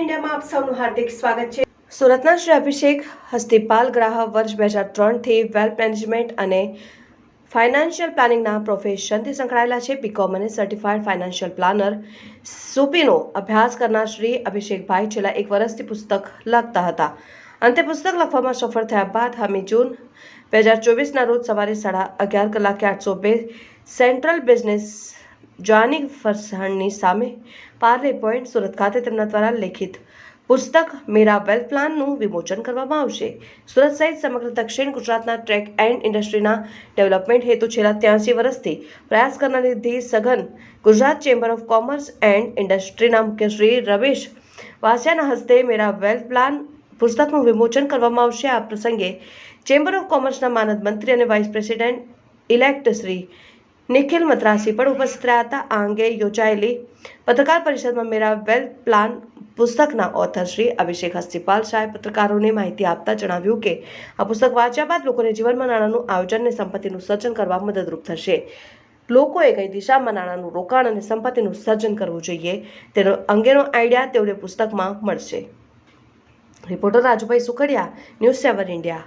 ઇન્ડિયામાં આપ સૌનું હાર્દિક સ્વાગત છે. સુરતના શ્રી અભિષેક હસ્તીપાલ ગ્રાહક વર્ષ બે હજાર ત્રણથી વેલ્થ મેનેજમેન્ટ અને ફાઇનાન્શિયલ પ્લાનિંગના પ્રોફેશનથી સંકળાયેલા છે. બીકોમ અને સર્ટિફાઈડ ફાઇનાન્શિયલ પ્લાનર સુપીનો અભ્યાસ કરનાર શ્રી અભિષેકભાઈ છેલ્લા એક વર્ષથી પુસ્તક લખતા હતા. અંતે પુસ્તક લખવામાં સફળ થયા બાદ હમી જૂન બે હજાર ચોવીસના રોજ સવારે સાડા અગિયાર કલાકે આઠસો બે સેન્ટ્રલ બિઝનેસ જોની ફરસાણની સામે પાર્લે પોઈન્ટ સુરત ખાતે તેમના દ્વારા લેખિત પુસ્તક મેરા વેલ્થ પ્લાનનું વિમોચન કરવામાં આવશે. સુરત સહિત સમગ્ર દક્ષિણ ગુજરાતના ટ્રેક એન્ડ ઇન્ડસ્ટ્રીના ડેવલપમેન્ટ હેતુ છેલ્લા ત્યાંસી વર્ષથી પ્રયાસ કરનારી ધી સઘન Gujarat chamber of commerce and ઇન્ડસ્ટ્રીના મુખ્ય શ્રી રમેશ વાસિયાના હસ્તે મેરા વેલ્થ પ્લાન પુસ્તકનું વિમોચન કરવામાં આવશે. આ પ્રસંગે ચેમ્બર ઓફ કોમર્સના માનદ મંત્રી અને vice president elect Shri Nikhil Madrasi પણ ઉપસ્થિત રહ્યા હતા. આ અંગે યોજાયેલી પત્રકાર પરિષદમાં મેરા વેલ્થ પ્લાન પુસ્તકના ઓથર શ્રી અભિષેક હસ્તીપાલ શાહે પત્રકારોને માહિતી આપતા જણાવ્યું કે, આ પુસ્તક વાંચ્યા બાદ લોકોને જીવનમાં નાણાંનું આયોજન અને સંપત્તિનું સર્જન કરવા મદદરૂપ થશે. લોકોએ કઈ દિશામાં નાણાંનું રોકાણ અને સંપત્તિનું સર્જન કરવું જોઈએ તેનો અંગેનો આઈડિયા તેઓને પુસ્તકમાં મળશે. Reporter Rajubhai Sukhadia, news seven India.